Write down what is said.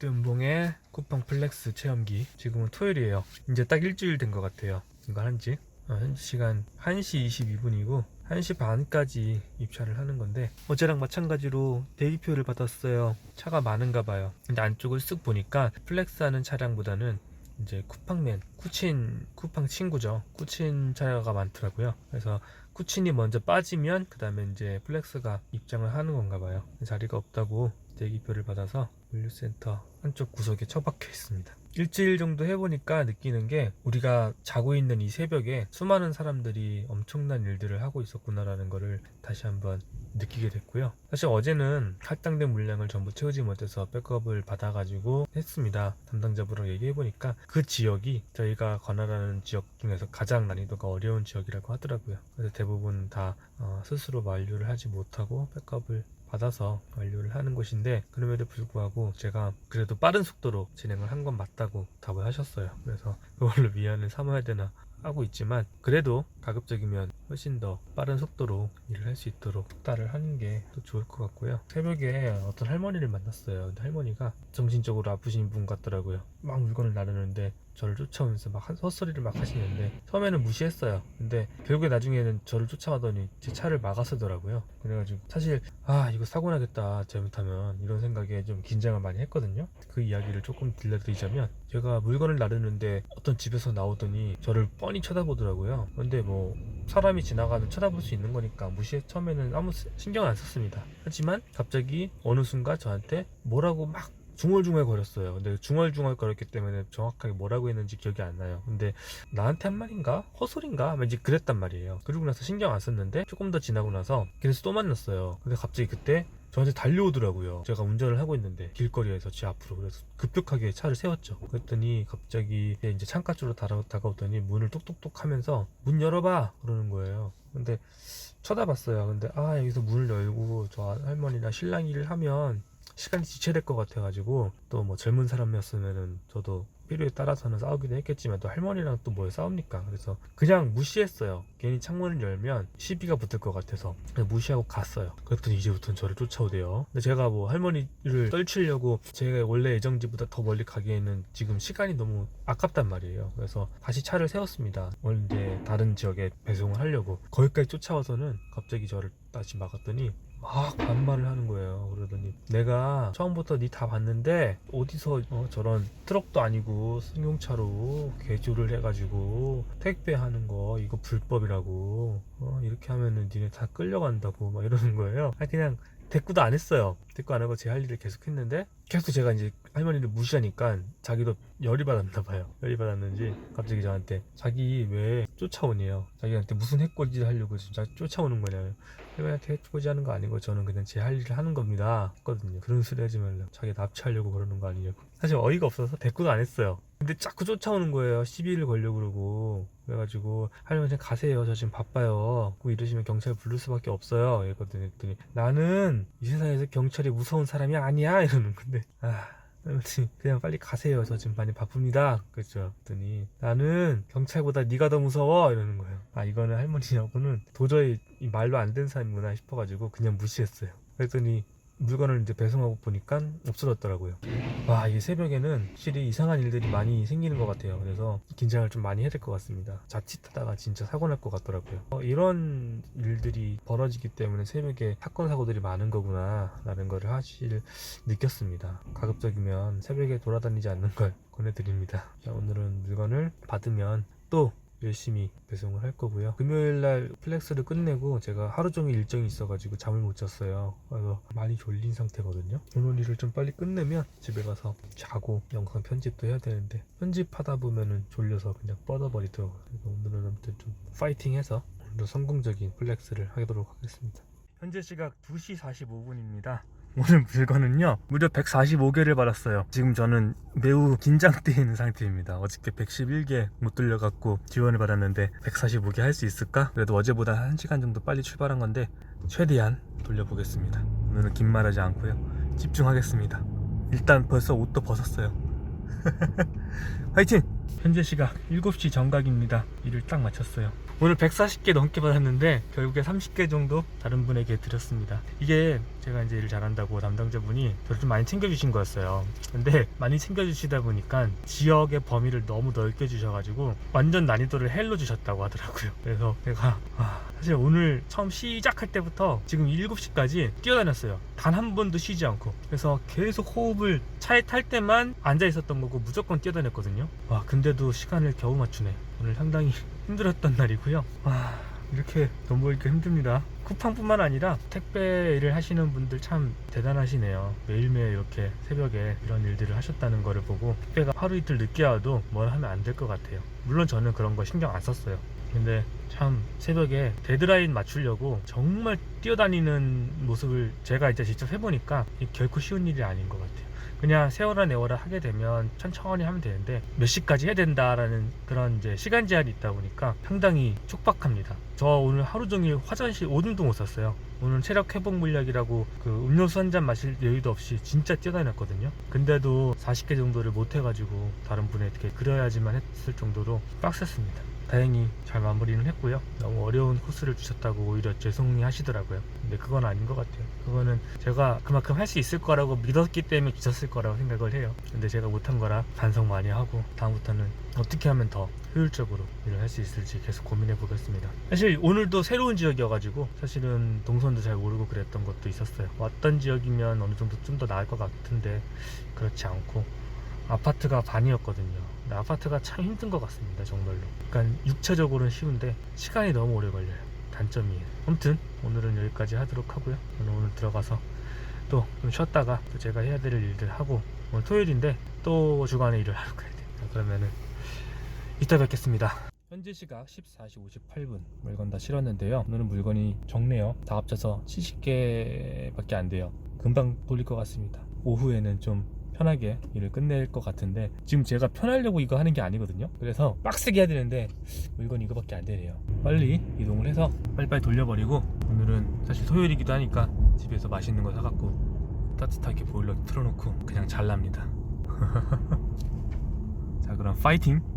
롯데운봉의 쿠팡 플렉스 체험기. 지금은 토요일이에요. 이제 딱 일주일 된 것 같아요. 이거 한지? 어, 시간 1시 22분이고 1시 반까지 입찰을 하는 건데 어제랑 마찬가지로 대기표를 받았어요. 차가 많은가 봐요. 근데 안쪽을 쓱 보니까 플렉스 하는 차량보다는 이제 쿠팡맨 쿠친 쿠팡 친구죠. 쿠친 차가 많더라고요. 그래서 쿠친이 먼저 빠지면 그 다음에 이제 플렉스가 입장을 하는 건가 봐요. 자리가 없다고 대기표를 받아서 물류센터 한쪽 구석에 처박혀 있습니다 일주일 정도 해보니까 느끼는 게 우리가 자고 있는 이 새벽에 수많은 사람들이 엄청난 일들을 하고 있었구나라는 거를 다시 한번 느끼게 됐고요. 사실 어제는 할당된 물량을 전부 채우지 못해서 백업을 받아가지고 했습니다. 담당자분랑 얘기해보니까 그 지역이 저희가 관할하는 지역 중에서 가장 난이도가 어려운 지역이라고 하더라고요. 그래서 대부분 다 어, 스스로 완료를 하지 못하고 백업을 받아서 완료를 하는 곳인데 그럼에도 불구하고 제가 그래도 빠른 속도로 진행을 한 건 맞다고 답을 하셨어요. 그래서 그걸로 미안을 삼아야 되나 하고 있지만 그래도 가급적이면 훨씬 더 빠른 속도로 일을 할 수 있도록 딸을 하는 게 또 좋을 것 같고요. 새벽에 어떤 할머니를 만났어요. 근데 할머니가 정신적으로 아프신 분 같더라고요. 막 물건을 나르는데 저를 쫓아오면서 막 한- 헛소리를 막 하시는데 처음에는 무시했어요. 근데 결국에 나중에는 저를 쫓아가더니 제 차를 막아서더라고요. 그래가지고 사실 아 이거 사고 나겠다 잘못하면 이런 생각에 좀 긴장을 많이 했거든요. 그 이야기를 조금 들려드리자면 제가 물건을 나르는데 어떤 집에서 나오더니 저를 뻔히 쳐다보더라고요. 근데 뭐 사람이 지나가면 쳐다볼 수 있는 거니까 무시해 처음에는 아무 스- 신경 안 썼습니다. 하지만 갑자기 어느 순간 저한테 뭐라고 막 중얼중얼 거렸어요. 근데 중얼중얼 거렸기 때문에 정확하게 뭐라고 했는지 기억이 안 나요. 근데 나한테 한 말인가? 헛소리인가? 왠지 그랬단 말이에요. 그리고 나서 신경 안 썼는데 조금 더 지나고 나서 길에서 또 만났어요. 근데 갑자기 그때 저한테 달려오더라고요. 제가 운전을 하고 있는데 길거리에서 제 앞으로 그래서 급격하게 차를 세웠죠. 그랬더니 갑자기 이제 창가 쪽으로 다가- 다가오더니 문을 똑똑똑 하면서 문 열어봐 그러는 거예요. 근데 쳐다봤어요. 근데 아 여기서 문을 열고 저 할머니랑 신랑 일을 하면 시간이 지체될 것 같아가지고 또 뭐 젊은 사람이었으면은 저도 필요에 따라서는 싸우기도 했겠지만 또 할머니랑 또 뭘 싸웁니까? 그래서 그냥 무시했어요. 괜히 창문을 열면 시비가 붙을 것 같아서 그냥 무시하고 갔어요. 그랬더니 이제부터는 저를 쫓아오대요. 근데 제가 뭐 할머니를 떨치려고 제가 원래 예정지보다 더 멀리 가기에는 지금 시간이 너무 아깝단 말이에요. 그래서 다시 차를 세웠습니다. 원래 다른 지역에 배송을 하려고 거기까지 쫓아와서는 갑자기 저를 다시 막았더니 막 반말을 하는 거예요. 그러더니 내가 처음부터 니 다 봤는데 어디서 어, 저런 트럭도 아니고 승용차로 개조를 해가지고 택배하는 거 이거 불법이라고 어, 이렇게 하면은 니네 다 끌려간다고 막 이러는 거예요. 아 그냥 대꾸도 안 했어요. 대꾸 안 하고 제 할 일을 계속 했는데 계속 제가 이제 할머니를 무시하니까 자기도 열이 받았나 봐요. 열이 받았는지 갑자기 저한테 자기 왜 쫓아오네요. 자기한테 무슨 해코지를 하려고 진짜 쫓아오는 거냐요. 할머니한테 해코지 하는 거 아니고 저는 그냥 제 할 일을 하는 겁니다. 했거든요. 그런 소리 하지 말라고. 자기 납치하려고 그러는 거 아니냐고. 사실 어이가 없어서 대꾸도 안 했어요. 근데 자꾸 쫓아오는 거예요. 시비를 걸려고 그러고. 그래가지고 할머니 그냥 가세요. 저 지금 바빠요. 꼭 이러시면 경찰 부를 수밖에 없어요. 이랬거든요. 했더니 나는 이 세상에서 경찰이 무서운 사람이 아니야. 이러는 건데. 아. 할머니 그냥 빨리 가세요. 저 지금 많이 바쁩니다. 그랬죠. 그랬더니 나는 경찰보다 네가 더 무서워 이러는 거예요. 아 이거는 할머니하고는 도저히 이 말로 안 되는 사람이구나 싶어가지고 그냥 무시했어요. 그랬더니 물건을 이제 배송하고 보니까 없어졌더라고요. 와, 이 새벽에는 확실히 이상한 일들이 많이 생기는 것 같아요. 그래서 긴장을 좀 많이 해야 될 것 같습니다. 자칫하다가 진짜 사고 날 것 같더라고요. 어, 이런 일들이 벌어지기 때문에 새벽에 사건, 사고들이 많은 거구나, 라는 거를 사실 느꼈습니다. 가급적이면 새벽에 돌아다니지 않는 걸 권해드립니다. 자, 오늘은 물건을 받으면 또 열심히 배송을 할 거고요. 금요일 날 플렉스를 끝내고 제가 하루 종일 일정이 있어가지고 잠을 못 잤어요. 그래서 많이 졸린 상태거든요. 오늘 일을 좀 빨리 끝내면 집에 가서 자고 영상 편집도 해야 되는데 편집하다 보면은 졸려서 그냥 뻗어버리더라고요. 그래서 오늘은 아무튼 좀 파이팅해서 오늘도 성공적인 플렉스를 하도록 하겠습니다. 현재 시각 2시 45분입니다. 오늘 물건은요 무려 145개를 받았어요. 지금 저는 매우 긴장되어 있는 상태입니다. 어저께 111개 못 들려갖고 지원을 받았는데 145개 할 수 있을까? 그래도 어제보다 1시간 정도 빨리 출발한 건데 최대한 돌려보겠습니다. 오늘은 긴 말하지 않고요. 집중하겠습니다. 일단 벌써 옷도 벗었어요 화이팅! 현재 시각 7시 정각입니다. 일을 딱 마쳤어요. 오늘 140개 넘게 받았는데 결국에 30개 정도 다른 분에게 드렸습니다. 이게 제가 이제 일을 잘한다고 담당자분이 저를 좀 많이 챙겨주신 거였어요. 근데 많이 챙겨주시다 보니까 지역의 범위를 너무 넓게 주셔가지고 완전 난이도를 헬로 주셨다고 하더라고요. 그래서 제가 아, 사실 오늘 처음 시작할 때부터 지금 7시까지 뛰어다녔어요. 단 한 번도 쉬지 않고. 그래서 계속 호흡을 차에 탈 때만 앉아 있었던 거고 무조건 뛰어다녔거든요. 와, 근데도 시간을 겨우 맞추네. 오늘 상당히 힘들었던 날이고요. 와, 이렇게 돈 벌기가 힘듭니다. 쿠팡뿐만 아니라 택배 일을 하시는 분들 참 대단하시네요. 매일매일 이렇게 새벽에 이런 일들을 하셨다는 거를 보고 택배가 하루 이틀 늦게 와도 뭘 하면 안 될 것 같아요. 물론 저는 그런 거 신경 안 썼어요. 근데 참 새벽에 데드라인 맞추려고 정말 뛰어다니는 모습을 제가 이제 직접 해보니까 결코 쉬운 일이 아닌 것 같아요. 그냥 세워라 내워라 하게 되면 천천히 하면 되는데 몇 시까지 해야 된다라는 그런 이제 시간 제한이 있다 보니까 상당히 촉박합니다. 저 오늘 하루 종일 화장실 오줌도 못 샀어요. 오늘 체력 회복 물약이라고 그 음료수 한 잔 마실 여유도 없이 진짜 뛰어다녔거든요. 근데도 40개 정도를 못 해가지고 다른 분에게 그려야지만 했을 정도로 빡셌습니다. 다행히 잘 마무리는 했고요. 너무 어려운 코스를 주셨다고 오히려 죄송해 하시더라고요. 근데 그건 아닌 것 같아요. 그거는 제가 그만큼 할 수 있을 거라고 믿었기 때문에 주셨을 거라고 생각을 해요. 근데 제가 못한 거라 반성 많이 하고 다음부터는 어떻게 하면 더 효율적으로 일을 할 수 있을지 계속 고민해 보겠습니다. 사실 오늘도 새로운 지역이어가지고 사실은 동선도 잘 모르고 그랬던 것도 있었어요. 왔던 지역이면 어느 정도 좀 더 나을 것 같은데 그렇지 않고 아파트가 반이었거든요. 아파트가 참 힘든 것 같습니다, 정말로. 그러니까 육체적으로는 쉬운데 시간이 너무 오래 걸려요. 단점이에요. 아무튼 오늘은 여기까지 하도록 하고요. 저는 오늘 들어가서 또 좀 쉬었다가 또 제가 해야 될 일들 하고 오늘 토요일인데 또 주간에 일을 하러 가야 돼요. 자, 그러면은 이따 뵙겠습니다. 현재 시각 14시 58분 물건 다 실었는데요. 오늘은 물건이 적네요. 다 합쳐서 70개밖에 안 돼요. 금방 돌릴 것 같습니다. 오후에는 좀 편하게 일을 끝낼 것 같은데 지금 제가 편하려고 이거 하는 게 아니거든요. 그래서 빡세게 해야 되는데 물건 이거밖에 안 되네요. 빨리 이동을 해서 빨리빨리 돌려버리고 오늘은 사실 토요일이기도 하니까 집에서 맛있는 거 사갖고 따뜻하게 보일러 틀어놓고 그냥 잘랍니다. 자 그럼 파이팅!